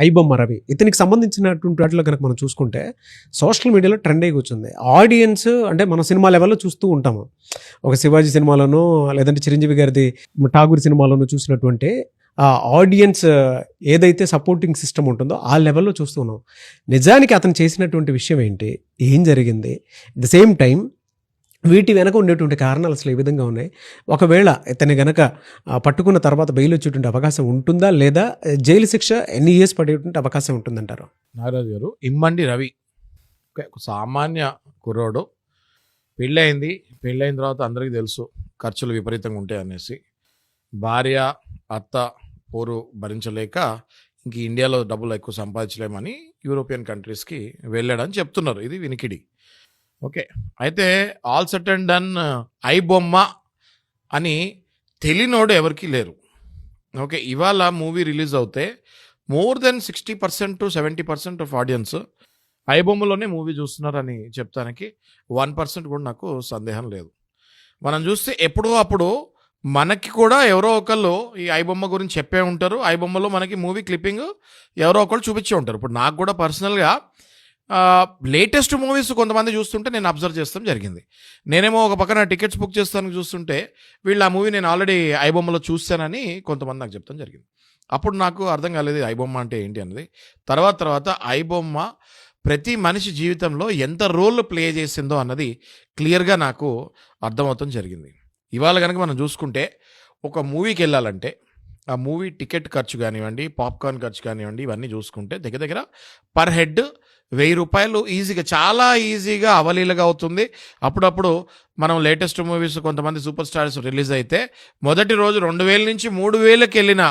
ఐబొమ్మ రవి. ఇతనికి సంబంధించినటువంటి వాటిలో కనుక మనం చూసుకుంటే సోషల్ మీడియాలో ట్రెండ్ అయి కూర్చుంది. ఆడియన్స్ అంటే మన సినిమా లెవెల్లో చూస్తూ ఉంటాము. ఒక శివాజీ సినిమాలోనో లేదంటే చిరంజీవి గారిది ఠాగూర్ సినిమాలోనూ చూసినటువంటి ఆ ఆడియన్స్ ఏదైతే సపోర్టింగ్ సిస్టమ్ ఉంటుందో ఆ లెవెల్లో చూస్తూ ఉన్నాం. నిజానికి అతను చేసినటువంటి విషయం ఏంటి? ఏం జరిగింది? ద సేమ్ టైం వీటి వెనక ఉండేటువంటి కారణాలు అసలు ఏ విధంగా ఉన్నాయి? ఒకవేళ ఇతని గనక పట్టుకున్న తర్వాత బెయిల్ వచ్చేటువంటి అవకాశం ఉంటుందా? లేదా జైలు శిక్ష ఎన్ని ఇయర్స్ పడేటువంటి అవకాశం ఉంటుందంటారు? నాగరాజు గారు ఇమ్మండి రవి. సామాన్య కుర్రోడు. పెళ్ళయింది. పెళ్ళైన తర్వాత అందరికీ తెలుసు ఖర్చులు విపరీతంగా ఉంటాయి అనేసి. భార్య అత్త పోరు భరించలేక ఇంక ఇండియాలో డబ్బులు ఎక్కువ సంపాదించలేమని యూరోపియన్ కంట్రీస్కి వెళ్ళాడని చెప్తున్నారు. ఇది వినికిడి. ఓకే. అయితే all set and done iBomma అని తెలియనోడు ఎవరికీ లేరు. ఓకే ఇవాళ మూవీ రిలీజ్ అవుతే more than sixty percent to seventy percent of audience I బొమ్మలోనే మూవీ చూస్తున్నారని చెప్తానికి వన్ పర్సెంట్ కూడా నాకు సందేహం లేదు. మనం చూస్తే ఎప్పుడో అప్పుడు మనకి కూడా ఎవరో ఒకళ్ళు ఈ ఐబొమ్మ గురించి చెప్పే ఉంటారు. ఐబొమ్మలో మనకి మూవీ క్లిప్పింగ్ ఎవరో ఒకళ్ళు చూపించే ఉంటారు. ఇప్పుడు నాకు కూడా పర్సనల్గా లేటెస్ట్ మూవీస్ కొంతమంది చూస్తుంటే నేను అబ్జర్వ్ చేస్తాం జరిగింది. నేనేమో ఒక పక్కన టికెట్స్ బుక్ చేస్తాను చూస్తుంటే వీళ్ళు ఆ మూవీ నేను ఆల్రెడీ ఐబొమ్మలో చూస్తానని కొంతమంది నాకు చెప్తాం జరిగింది. అప్పుడు నాకు అర్థం కాలేదు ఐబొమ్మ అంటే ఏంటి అన్నది. తర్వాత తర్వాత ఐబొమ్మ ప్రతి మనిషి జీవితంలో ఎంత రోల్ ప్లే చేసిందో అన్నది క్లియర్గా నాకు అర్థమవుతాం జరిగింది. ఇవాళ కనుక మనం చూసుకుంటే ఒక మూవీకి వెళ్ళాలంటే ఆ మూవీ టికెట్ ఖర్చు కానివ్వండి పాప్కార్న్ ఖర్చు కానివ్వండి ఇవన్నీ చూసుకుంటే దగ్గర దగ్గర పర్ హెడ్ వెయ్యి రూపాయలు ఈజీగా చాలా ఈజీగా అవలీలగా అవుతుంది. అప్పుడప్పుడు మనం లేటెస్ట్ మూవీస్ కొంతమంది సూపర్ స్టార్స్ రిలీజ్ అయితే మొదటి రోజు రెండు వేల నుంచి మూడు వేలకి వెళ్ళిన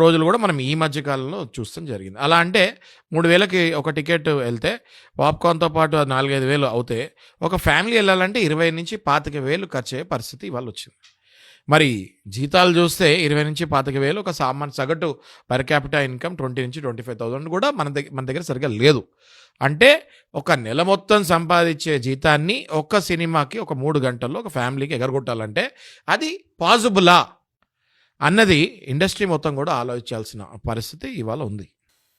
రోజులు కూడా మనం ఈ మధ్య కాలంలో చూస్తాం జరిగింది. అలా అంటే మూడు వేలకి ఒక టికెట్ వెళ్తే పాప్కార్న్తో పాటు నాలుగైదు వేలు అవుతే ఒక ఫ్యామిలీ వెళ్ళాలంటే ఇరవై నుంచి పాతిక వేలు ఖర్చు అయ్యే పరిస్థితి ఇవాళ వచ్చింది. మరి జీతాలు చూస్తే ఇరవై నుంచి పాతిక వేలు ఒక సామాన్ సగటు పర్ క్యాపిటల్ ఇన్కమ్ ట్వంటీ నుంచి ట్వంటీ ఫైవ్ థౌసండ్ కూడా మన దగ్గర మన దగ్గర సరిగ్గా లేదు. అంటే ఒక నెల మొత్తం సంపాదించే జీతాన్ని ఒక్క సినిమాకి ఒక మూడు గంటల్లో ఒక ఫ్యామిలీకి ఎగరగొట్టాలంటే అది పాసిబులా అన్నది ఇండస్ట్రీ మొత్తం కూడా ఆలోచించాల్సిన పరిస్థితి ఇవాళ ఉంది.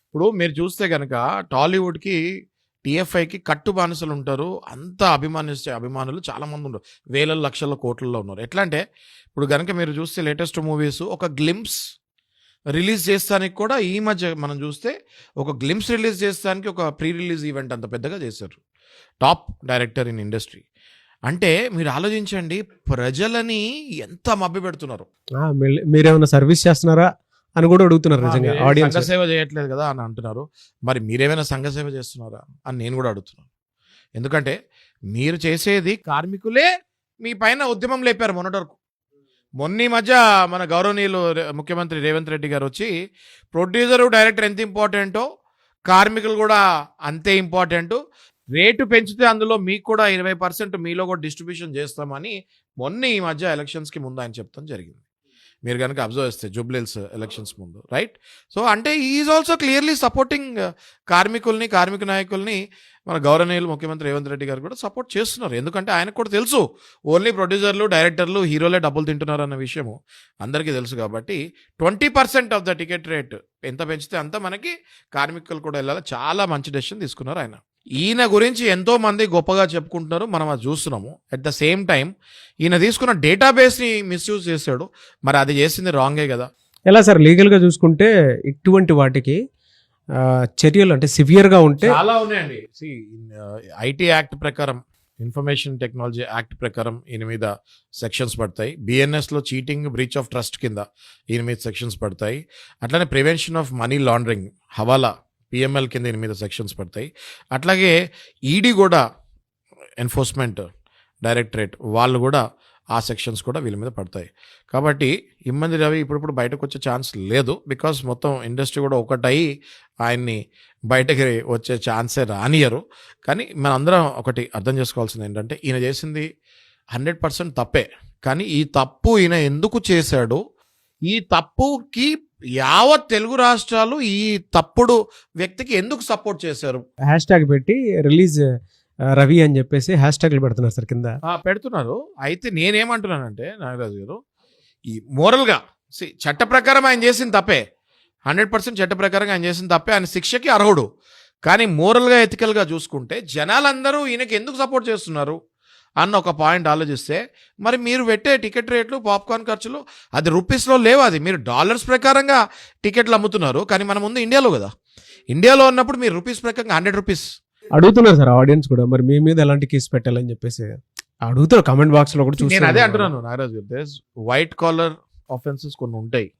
ఇప్పుడు మీరు చూస్తే కనుక టాలీవుడ్కి టీఎఫ్ఐకి కట్టు బానిసలు ఉంటారు. అంత అభిమానిస్తే అభిమానులు చాలామంది ఉన్నారు. వేల లక్షల కోట్లలో ఉన్నారు. ఎట్లా అంటే ఇప్పుడు కనుక మీరు చూస్తే లేటెస్ట్ మూవీస్ ఒక గ్లింప్స్ రిలీజ్ చేస్తానికి కూడా ఈ మధ్య మనం చూస్తే ఒక గ్లిమ్స్ రిలీజ్ చేస్తానికి ఒక ప్రీ రిలీజ్ ఈవెంట్ అంత పెద్దగా చేశారు. Top director in industry. అంటే మీరు ఆలోచించండి ప్రజలని ఎంత మభ్య పెడుతున్నారు మీరేమైనా సర్వీస్ చేస్తున్నారా? అని కూడా అడుగుతున్నారు నిజంగా ఆడియన్స్ సంఘ సేవ చేయట్లేదు కదా అని అంటున్నారు. మరి మీరేమైనా సంఘ సేవ చేస్తున్నారా అని నేను కూడా అడుగుతున్నాను. ఎందుకంటే మీరు చేసేది కార్మికులే మీ పైన ఉద్యమం లేపారు మొన్నటి వరకు. మొన్న ఈ మధ్య మన గౌరవనీయులు ముఖ్యమంత్రి రేవంత్ రెడ్డి గారు వచ్చి ప్రొడ్యూసరు డైరెక్టర్ ఎంత ఇంపార్టెంటో కార్మికులు కూడా అంతే ఇంపార్టెంట్. రేటు పెంచితే అందులో మీకు కూడా ఇరవై పర్సెంట్ మీలో కూడా డిస్ట్రిబ్యూషన్ చేస్తామని మొన్న ఈ మధ్య ఎలక్షన్స్కి ముందు ఆయన చెప్తాం జరిగింది. మీరు కనుక అబ్జర్వ్ చేస్తే జూబ్లిల్స్ ఎలక్షన్స్ ముందు రైట్ సో అంటే ఈజ్ ఆల్సో క్లియర్లీ సపోర్టింగ్ కార్మికుల్ని కార్మిక నాయకుల్ని మన గౌరవనీయులు ముఖ్యమంత్రి రేవంత్ రెడ్డి గారు కూడా సపోర్ట్ చేస్తున్నారు. ఎందుకంటే ఆయనకు కూడా తెలుసు ఓన్లీ ప్రొడ్యూసర్లు డైరెక్టర్లు హీరోలే డబ్బులు తింటున్నారు అన్న విషయము అందరికీ తెలుసు కాబట్టి twenty percent of the ticket rate ఎంత పెంచితే అంత మనకి కార్మికులు కూడా వెళ్ళాలి. చాలా మంచి డెసిషన్ తీసుకున్నారు ఆయన. ఈయన గురించి ఎంతో మంది గొప్పగా చెప్పుకుంటున్నారు. మనం అది చూస్తున్నాము. అట్ ద సేమ్ టైం ఈయన తీసుకున్న డేటాబేస్ని మిస్యూజ్ చేశాడు. మరి అది చేసింది రాంగే కదా. ఎలా సార్ లీగల్గా చూసుకుంటే ఇటువంటి వాటికి చర్యలు అంటే సివియర్గా ఉంటే చాలా ఉన్నాయండి. ఐటీ యాక్ట్ ప్రకారం ఇన్ఫర్మేషన్ టెక్నాలజీ యాక్ట్ ప్రకారం ఈయన మీద సెక్షన్స్ పడతాయి. బిఎన్ఎస్లో చీటింగ్ బ్రీచ్ ఆఫ్ ట్రస్ట్ కింద ఈయన మీద సెక్షన్స్ పడతాయి. అట్లానే ప్రివెన్షన్ ఆఫ్ మనీ లాండరింగ్ హవాలా పిఎంఎల్ కింద ఈయన మీద సెక్షన్స్ పడతాయి. అట్లాగే ఈడీ కూడా ఎన్ఫోర్స్మెంట్ డైరెక్టరేట్ వాళ్ళు కూడా ఆ సెక్షన్స్ కూడా వీళ్ళ మీద పడతాయి. కాబట్టి ఇమ్మంది రవి ఇప్పుడిప్పుడు బయటకు వచ్చే ఛాన్స్ లేదు బికాస్ మొత్తం ఇండస్ట్రీ కూడా ఒకటై ఆయన్ని బయటకి వచ్చే ఛాన్సే రానియరు కానీ మనందరం ఒకటి అర్థం చేసుకోవాల్సింది ఏంటంటే ఈయన చేసింది హండ్రెడ్ పర్సెంట్ తప్పే. కానీ ఈ తప్పు ఈయన ఎందుకు చేశాడు? ఈ తప్పుకి యావత్ తెలుగు రాష్ట్రాలు ఈ తప్పుడు వ్యక్తికి ఎందుకు సపోర్ట్ చేశారు? హ్యాష్ ట్యాగ్ పెట్టి రిలీజ్ రవి అని చెప్పేసి హ్యాష్ ట్యాగ్లు పెడుతున్నారు సార్ కింద. ఆ, పెడుతున్నారు. అయితే నేనేమంటున్నానంటే నాగరాజు గారు ఈ మోరల్గా చట్ట ప్రకారం ఆయన చేసిన తప్పే. హండ్రెడ్ పర్సెంట్ చట్ట ప్రకారంగా ఆయన చేసిన తప్పే. ఆయన శిక్షకి అర్హుడు. కానీ మోరల్గా ఎథికల్గా చూసుకుంటే జనాలందరూ ఈయనకి ఎందుకు సపోర్ట్ చేస్తున్నారు? అన్న ఒక పాయింట్ ఆలోచిస్తే మరి మీరు పెట్టే టికెట్ రేట్లు పాప్కార్న్ ఖర్చులు అది రూపీస్లో లేవు అది. మీరు డాలర్స్ ప్రకారంగా టికెట్లు అమ్ముతున్నారు కానీ మన ముందు ఇండియాలో కదా. ఇండియాలో ఉన్నప్పుడు మీరు రూపీస్ ప్రకారంగా హండ్రెడ్ రూపీస్. అడుగుతున్నారు సార్ ఆడియన్స్ కూడా మరి మీ మీద ఎలాంటి కేసు పెట్టాలని చెప్పేసి. అడుగుతారు కమెంట్ బాక్స్లో కూడా నేను అదే. అంటున్నాను నాగరాజ్ గారు వైట్ కాలర్ ఆఫెన్సెస్ కొన్ని ఉంటాయి.